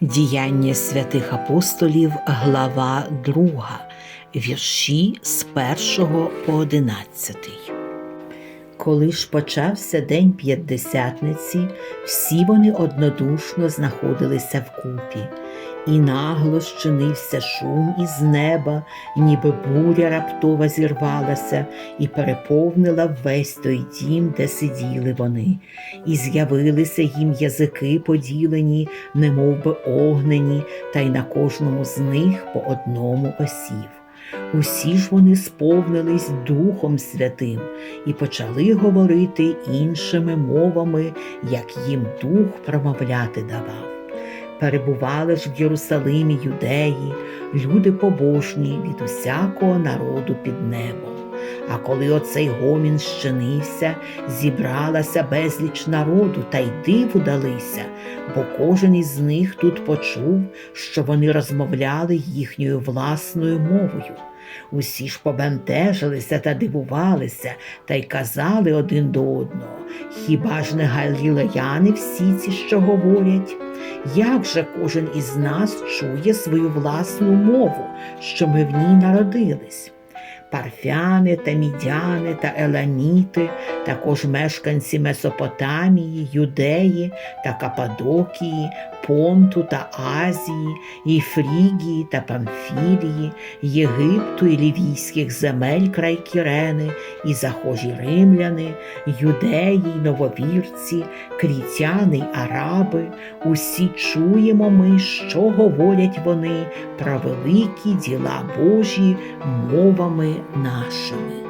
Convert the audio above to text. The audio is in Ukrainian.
Діяння святих апостолів, глава 2, вірші з 1 по 11. Коли ж почався день п'ятдесятниці, всі вони однодушно знаходилися вкупі, і нагло щинився шум із неба, ніби буря раптово зірвалася і переповнила весь той дім, де сиділи вони, і з'явилися їм язики поділені, немов би огнені, та й на кожному з них по одному осів. Усі ж вони сповнились Духом Святим і почали говорити іншими мовами, як їм Дух промовляти давав. Перебували ж в Єрусалимі юдеї, люди побожні від усякого народу під небом. А коли оцей гомін щинився, зібралася безліч народу та й диву далися, бо кожен із них тут почув, що вони розмовляли їхньою власною мовою. Усі ж побентежилися та дивувалися та й казали один до одного, хіба ж не галілеяни всі ці, що говорять? Як же кожен із нас чує свою власну мову, що ми в ній народились? Парфяни та мідяни та еламіти, також мешканці Месопотамії, Юдеї та Кападокії, Понту та Азії, і Фрігії та Памфілії, Єгипту і лівійських земель край Кірени, і захожі римляни, юдеї, й нововірці, крітяни й араби, усі чуємо ми, що говорять вони про великі діла Божі мовами нашими.